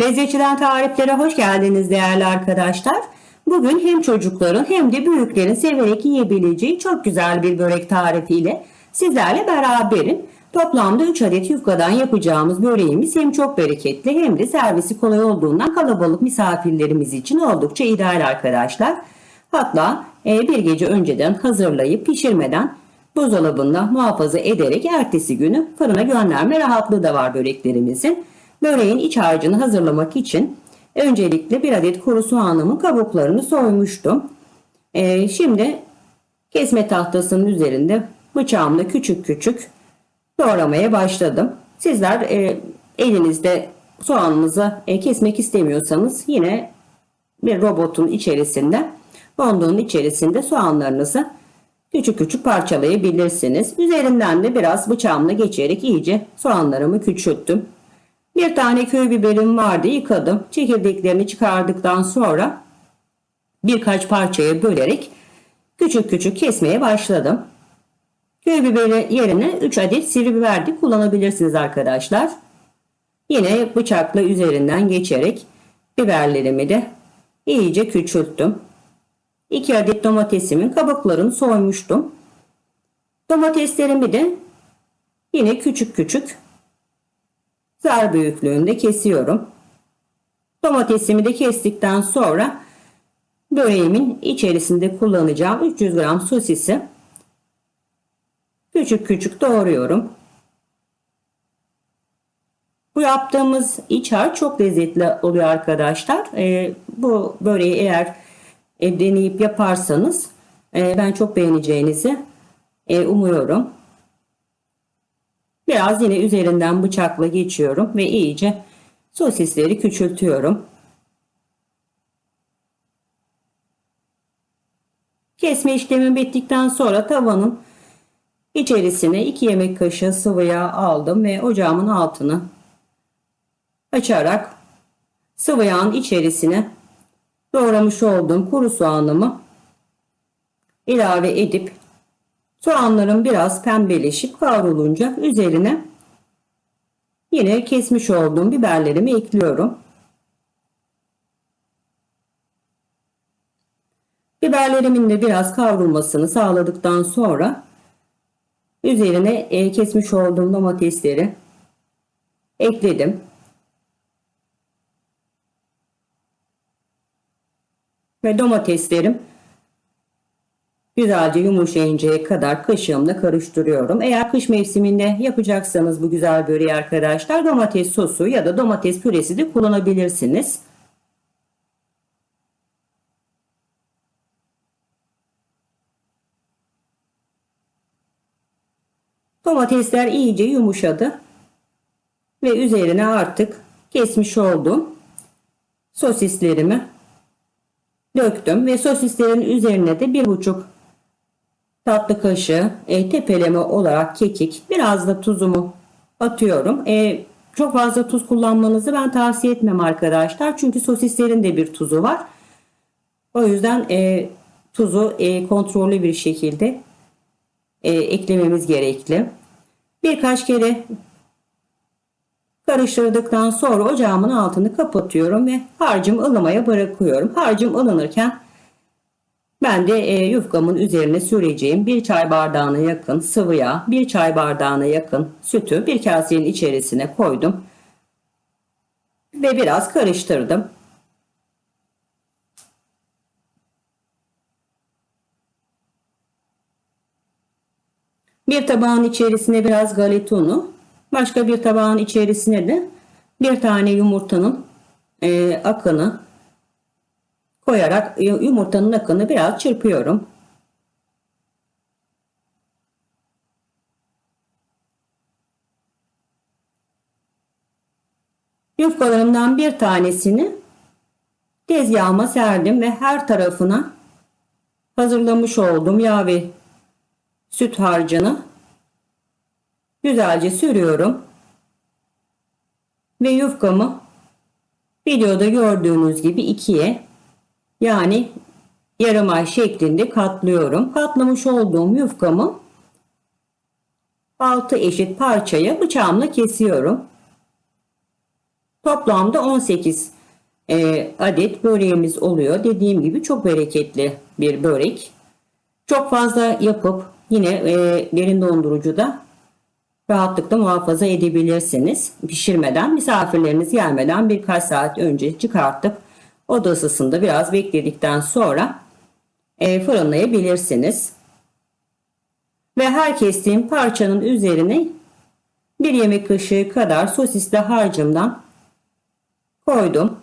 Lezzetçiden tariflere hoş geldiniz değerli arkadaşlar. Bugün hem çocukların hem de büyüklerin severek yiyebileceği çok güzel bir börek tarifiyle sizlerle beraberim. Toplamda 3 adet yufkadan yapacağımız böreğimiz hem çok bereketli hem de servisi kolay olduğundan kalabalık misafirlerimiz için oldukça ideal arkadaşlar. Hatta e, bir gece önceden hazırlayıp pişirmeden buzdolabında muhafaza ederek ertesi günü fırına gönderme rahatlığı da var böreklerimizin. Böreğin iç harcını hazırlamak için öncelikle bir adet kuru soğanımın kabuklarını soymuştum. Ee, şimdi kesme tahtasının üzerinde bıçağımla küçük küçük doğramaya başladım. Sizler e, elinizde soğanınızı e, kesmek istemiyorsanız yine bir robotun içerisinde rondo'nun içerisinde soğanlarınızı küçük küçük parçalayabilirsiniz. Üzerinden de biraz bıçağımla geçerek iyice soğanlarımı küçülttüm. Bir tane köy biberim vardı yıkadım. Çekirdeklerini çıkardıktan sonra birkaç parçaya bölerek küçük küçük kesmeye başladım. Köy biberi yerine 3 adet sivri biber de kullanabilirsiniz arkadaşlar. Yine bıçakla üzerinden geçerek biberlerimi de iyice küçülttüm. 2 adet domatesimin kabuklarını soymuştum. Domateslerimi de yine küçük küçük zar büyüklüğünde kesiyorum. Domatesimi de kestikten sonra böreğimin içerisinde kullanacağım 300 gram sosisi küçük küçük doğruyorum. Bu yaptığımız iç harç çok lezzetli oluyor arkadaşlar. Ee, bu böreği eğer e, deneyip yaparsanız e, ben çok beğeneceğinizi e, umuyorum. Biraz yine üzerinden bıçakla geçiyorum ve iyice sosisleri küçültüyorum. Kesme işlemi bittikten sonra tavanın içerisine 2 yemek kaşığı sıvı yağ aldım ve ocağımın altını açarak sıvı yağın içerisine doğramış olduğum kuru soğanımı ilave edip soğanların biraz pembeleşip kavrulunca üzerine yine kesmiş olduğum biberlerimi ekliyorum. Biberlerimin de biraz kavrulmasını sağladıktan sonra üzerine e, kesmiş olduğum domatesleri ekledim. Ve domateslerim güzelce yumuşayıncaya kadar kaşığımla karıştırıyorum. Eğer kış mevsiminde yapacaksanız bu güzel böreği arkadaşlar domates sosu ya da domates püresi de kullanabilirsiniz. Domatesler iyice yumuşadı. Ve üzerine artık kesmiş olduğum sosislerimi döktüm ve sosislerin üzerine de bir buçuk tatlı kaşığı e, tepeleme olarak kekik biraz da tuzumu atıyorum. E, çok fazla tuz kullanmanızı ben tavsiye etmem arkadaşlar. Çünkü sosislerin de bir tuzu var. O yüzden e, tuzu e, kontrollü bir şekilde e, eklememiz gerekli. Birkaç kere Karıştırdıktan sonra ocağımın altını kapatıyorum ve harcım ılımaya bırakıyorum. Harcım ılınırken ben de e, yufkamın üzerine süreceğim bir çay bardağına yakın sıvı yağ, bir çay bardağına yakın sütü bir kasenin içerisine koydum. Ve biraz karıştırdım. Bir tabağın içerisine biraz galeta unu, Başka bir tabağın içerisine de bir tane yumurtanın e, akını koyarak yumurtanın akını biraz çırpıyorum. Yufkalarımdan bir tanesini tezgahıma serdim ve her tarafına hazırlamış olduğum yağ ve süt harcını güzelce sürüyorum. Ve yufkamı videoda gördüğünüz gibi ikiye yani yarım ay şeklinde katlıyorum. Katlamış olduğum yufkamı 6 eşit parçaya bıçağımla kesiyorum. Toplamda 18 e, adet böreğimiz oluyor. Dediğim gibi çok bereketli bir börek. Çok fazla yapıp yine e, derin dondurucuda rahatlıkla muhafaza edebilirsiniz. Pişirmeden, misafirleriniz gelmeden birkaç saat önce çıkartıp oda biraz bekledikten sonra e, fırınlayabilirsiniz. Ve her kestiğim parçanın üzerine bir yemek kaşığı kadar sosisli harcımdan koydum.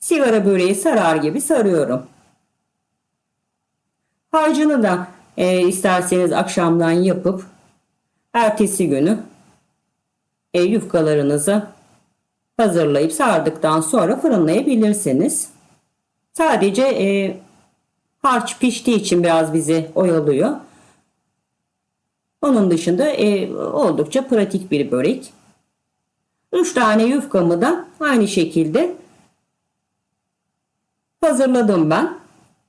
Sigara böreği sarar gibi sarıyorum. Harcını da e, isterseniz akşamdan yapıp ertesi günü e, yufkalarınızı hazırlayıp sardıktan sonra fırınlayabilirsiniz. Sadece e, harç piştiği için biraz bizi oyalıyor. Onun dışında e, oldukça pratik bir börek. 3 tane yufkamı da aynı şekilde hazırladım ben.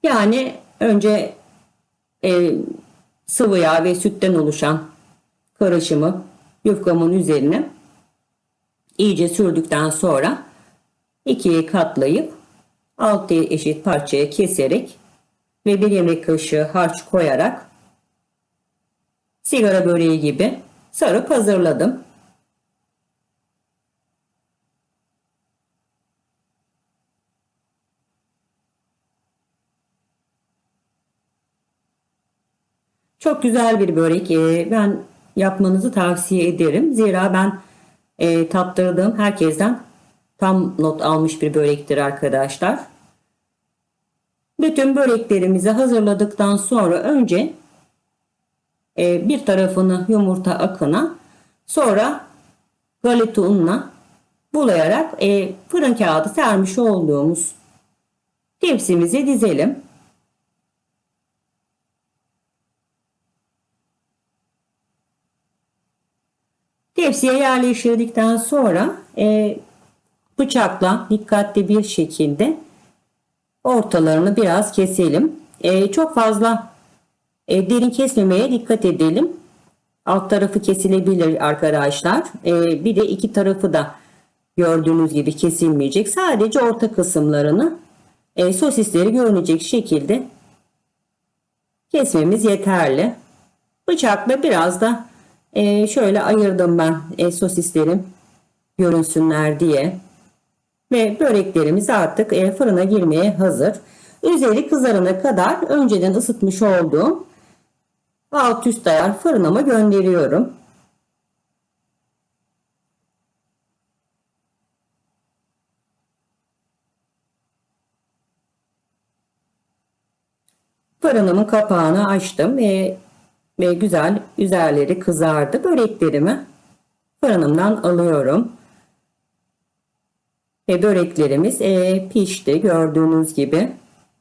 Yani önce e, sıvı yağ ve sütten oluşan karışımı yufkamın üzerine iyice sürdükten sonra ikiye katlayıp altı eşit parçaya keserek ve bir yemek kaşığı harç koyarak sigara böreği gibi sarıp hazırladım. Çok güzel bir börek. Ee, ben yapmanızı tavsiye ederim. Zira ben e, tattırdığım herkesten tam not almış bir börektir arkadaşlar. Bütün böreklerimizi hazırladıktan sonra önce e, bir tarafını yumurta akına sonra galeta ununa bulayarak e, fırın kağıdı sermiş olduğumuz tepsimizi dizelim. Tepsiye yerleştirdikten sonra e, bıçakla dikkatli bir şekilde ortalarını biraz keselim. E, çok fazla e, derin kesmemeye dikkat edelim. Alt tarafı kesilebilir arkadaşlar. E, bir de iki tarafı da gördüğünüz gibi kesilmeyecek. Sadece orta kısımlarını e, sosisleri görünecek şekilde kesmemiz yeterli. Bıçakla biraz da e, şöyle ayırdım ben e, sosislerim görünsünler diye. Ve böreklerimiz artık e, fırına girmeye hazır. Üzeri kızarana kadar önceden ısıtmış olduğum alt üst ayar fırınıma gönderiyorum. Fırınımın kapağını açtım ve ve güzel üzerleri kızardı. Böreklerimi fırınımdan alıyorum. Ve böreklerimiz e, pişti gördüğünüz gibi.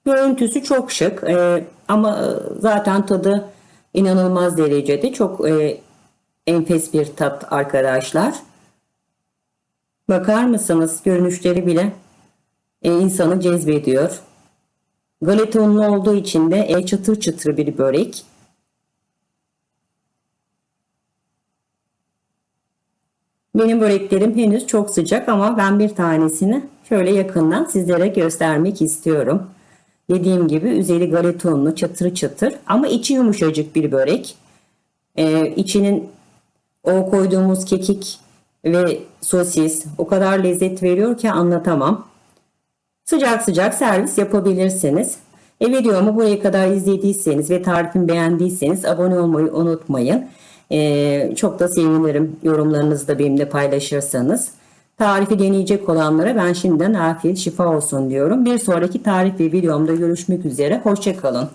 Görüntüsü çok şık e, ama e, zaten tadı inanılmaz derecede çok e, enfes bir tat arkadaşlar. Bakar mısınız görünüşleri bile e, insanı cezbediyor. Galeta unlu olduğu için de e, çıtır çıtır bir börek. Benim böreklerim henüz çok sıcak ama ben bir tanesini şöyle yakından sizlere göstermek istiyorum. Dediğim gibi üzeri galeta unlu çatır çatır ama içi yumuşacık bir börek. Ee, içinin o koyduğumuz kekik ve sosis o kadar lezzet veriyor ki anlatamam. Sıcak sıcak servis yapabilirsiniz. E, videomu buraya kadar izlediyseniz ve tarifimi beğendiyseniz abone olmayı unutmayın. Ee, çok da sevinirim yorumlarınızı da benimle paylaşırsanız. Tarifi deneyecek olanlara ben şimdiden afiyet şifa olsun diyorum. Bir sonraki tarif ve videomda görüşmek üzere. Hoşçakalın.